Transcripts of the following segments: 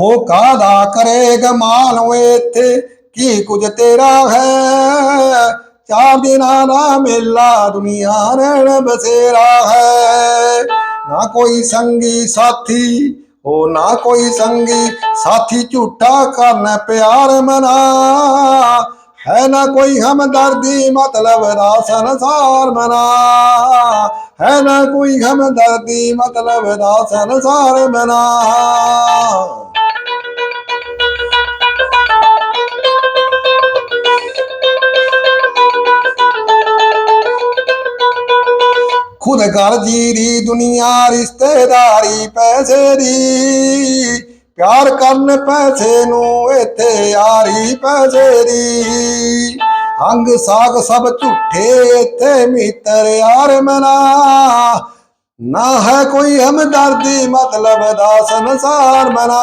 ਹੋ ਕਾਦਾ ਕਰੇਗਾ ਮਾਲ ਓਏ ਇੱਥੇ? ਕੀ ਕੁਝ ਤੇਰਾ ਹੈ? ਚਾਰ ਦਿਨਾਂ ਦਾ ਮੇਲਾ, ਦੁਨੀਆ ਰਹਿਣ ਬਸੇਰਾ ਹੈ। ਨਾ ਕੋਈ ਸੰਗੀ ਸਾਥੀ ਹੋ ਨਾ ਕੋਈ ਸੰਗੀ ਸਾਥੀ ਝੂਠਾ ਕਰਨ ਪਿਆਰ ਮਨਾ। ਹੈ ਨਾ ਕੋਈ ਹਮਦਰਦੀ, ਮਤਲਬ ਦਾ ਸੰਸਾਰ ਮਨਾ। ਹੈ ਨਾ ਕੋਈ ਹਮਦਰਦੀ, ਮਤਲਬ ਦਾ ਸੰਸਾਰ ਮਨਾ। ਖੁਦ ਗਰਜੀ ਦੀ ਦੁਨੀਆ ਰਿਸ਼ਤੇਦਾਰੀ ਪੈਸੇ ਦੀ। ਪਿਆਰ ਕਰਨ ਪੈਸੇ ਨੂੰ ਇੱਥੇ ਯਾਰੀ ਪੈਸੇ ਦੀ ਅੰਗ ਸਾਗ ਸਭ ਝੂਠੇ, ਇੱਥੇ ਮਿੱਤਰ ਯਾਰ ਮਨਾ। ਨਾ ਹੈ ਕੋਈ ਹਮਦਰਦੀ, ਮਤਲਬ ਦਾ ਸੰਸਾਰ ਮਨਾ।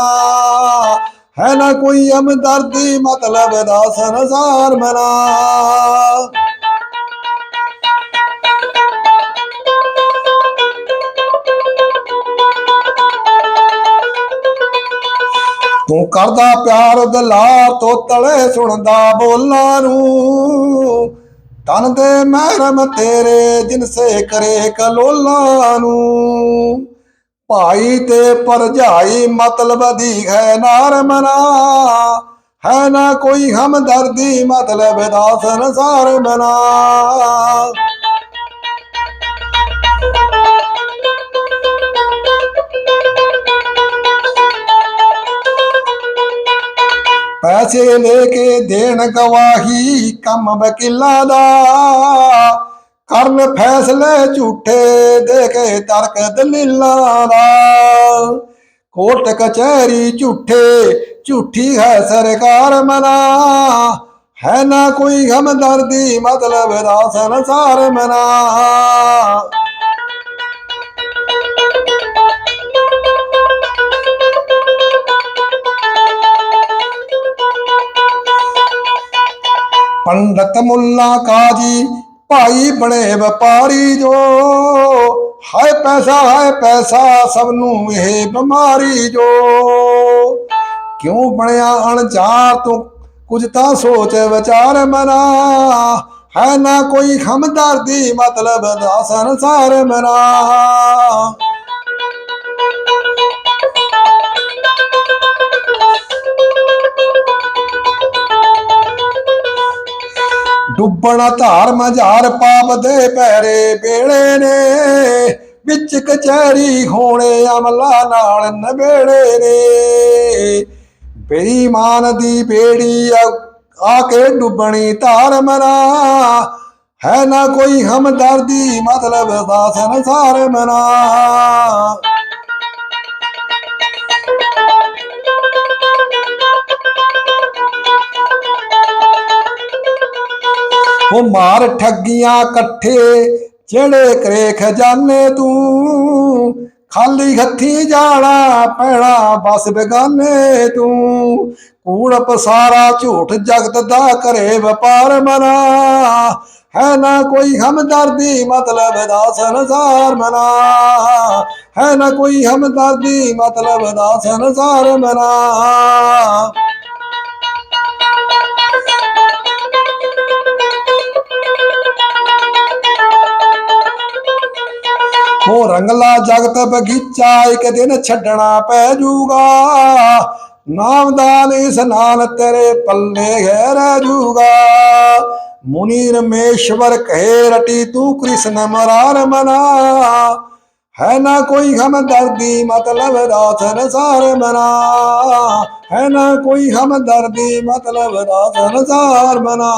ਹੈ ਨਾ ਕੋਈ ਹਮਦਰਦੀ, ਮਤਲਬ ਦਾ ਸੰਸਾਰ ਮਨਾ। ਤੂੰ ਕਰਦਾ ਪਿਆਰ ਦਿਲਾ, ਤੋਂ ਤਲੇ ਸੁਣਦਾ ਬੋਲਾਂ ਨੂੰ। ਤਨ ਦੇ ਮਹਿਰਮ ਤੇਰੇ ਜਿਨਸੇ ਕਰੇ ਕਲੋਲਾਂ ਨੂੰ। ਭਾਈ ਤੇ ਪਰਜਾਈ ਮਤਲਬ ਦੀ ਹੈ ਨਾਰ ਮਨਾ। ਹੈ ਨਾ ਕੋਈ ਹਮਦਰਦੀ, ਮਤਲਬ ਦਾ ਸੰਸਾਰ ਮਨਾ। ਪੈਸੇ ਲੈ ਕੇ ਦੇਣ ਗਵਾਹੀ, ਕੰਮ ਵਕੀਲਾਂ ਦਾ। ਕਰਨ ਫੈਸਲੇ ਝੂਠੇ ਦੇ ਕੇ ਤਰਕ ਦਲੀਲਾਂ ਦਾ। ਕੋਰਟ ਕਚਹਿਰੀ ਝੂਠੇ, ਝੂਠੀ ਹੈ ਸਰਕਾਰ ਮਨਾ। ਹੈ ਨਾ ਕੋਈ ਹਮਦਰਦੀ ਮਤਲਬ ਦਾ ਸੰਸਾਰ ਮਨਾ। ਪੰਡਤ ਮੁੱਲਾ ਕਾਜੀ, ਭਾਈ ਬਣੇ ਵਪਾਰੀ ਜੋ। ਹਾਏ ਪੈਸਾ ਹਾਏ ਪੈਸਾ ਸਭ ਨੂੰ ਇਹ ਬਿਮਾਰੀ ਜੋ। ਕਿਉਂ ਬਣਿਆ ਅਣਜਾਰ ਤੂੰ? ਕੁਝ ਤਾਂ ਸੋਚ ਵਿਚਾਰ ਮਨਾ। ਹੈ ਨਾ ਕੋਈ ਹਮਦਰਦੀ ਮਤਲਬ ਦਾ ਸੰਸਾਰ ਮਨਾ। ਡੁੱਬਣਾ ਧਾਰ ਮਝਾਰ ਪਾਪ ਦੇ ਪੈਰੇ ਬੇੜੇ ਨੇ। ਵਿੱਚ ਕਚਹਿਰੀ ਹੋਣੇ ਅਮਲਾ ਨਾਲ ਨਵੇੜੇ ਨੇ। ਬੇਈਮਾਨ ਦੀ ਬੇੜੀ ਆ ਆ ਕੇ ਡੁੱਬਣੀ ਧਾਰ ਮਨਾ। ਹੈ ਨਾ ਕੋਈ ਹਮਦਰਦੀ, ਮਤਲਬ ਦਾ ਸੰਸਾਰ ਮਨਾ। ਉਹ ਮਾਰ ਠੱਗੀਆਂ ਇਕੱਠੇ ਜਿਹੜੇ ਕਰੇ ਖਜ਼ਾਨੇ ਤੂੰ। ਖਾਲੀ ਹੱਥੀ ਜਾਣਾ ਪੈਣਾ ਬਸ ਬੇਗਾਨੇ ਤੂੰ। ਕੂੜ ਪਸਾਰਾ ਝੂਠ ਜਗਤ ਦਾ ਕਰੇ ਵਪਾਰ ਮਨਾ। ਹੈ ਨਾ ਕੋਈ ਹਮਦਰਦੀ, ਮਤਲਬ ਦਾ ਸੰਸਾਰ ਮਨਾ। ਹੈ ਨਾ ਕੋਈ ਹਮਦਰਦੀ, ਮਤਲਬ ਦਾ ਸੰਸਾਰ ਮਨਾ। ਰੰਗਲਾ ਜਗਤ ਬਗੀਚਾ ਇੱਕ ਦਿਨ ਛੱਡਣਾ ਪੈ ਜੂਗਾ। ਨਾਮਦਾਨ ਇਸ ਨਾਲ ਤੇਰੇ ਪੱਲੇ ਹੈ ਰਹਿ ਜੂਗਾ। ਮੁਨੀ ਰਮੇਸ਼ਵਰ ਕਹੇ, ਰਟੀ ਤੂੰ ਕ੍ਰਿਸ਼ਨ ਮਰਾਰ ਮਨਾ। ਹੈ ਨਾ ਕੋਈ ਹਮਦਰਦੀ ਮਤਲਬ ਦਾ ਸੰਸਾਰ ਮਨਾ। ਹੈ ਨਾ ਕੋਈ ਹਮਦਰਦੀ ਮਤਲਬ ਦਾ ਸੰਸਾਰ ਮਨਾ।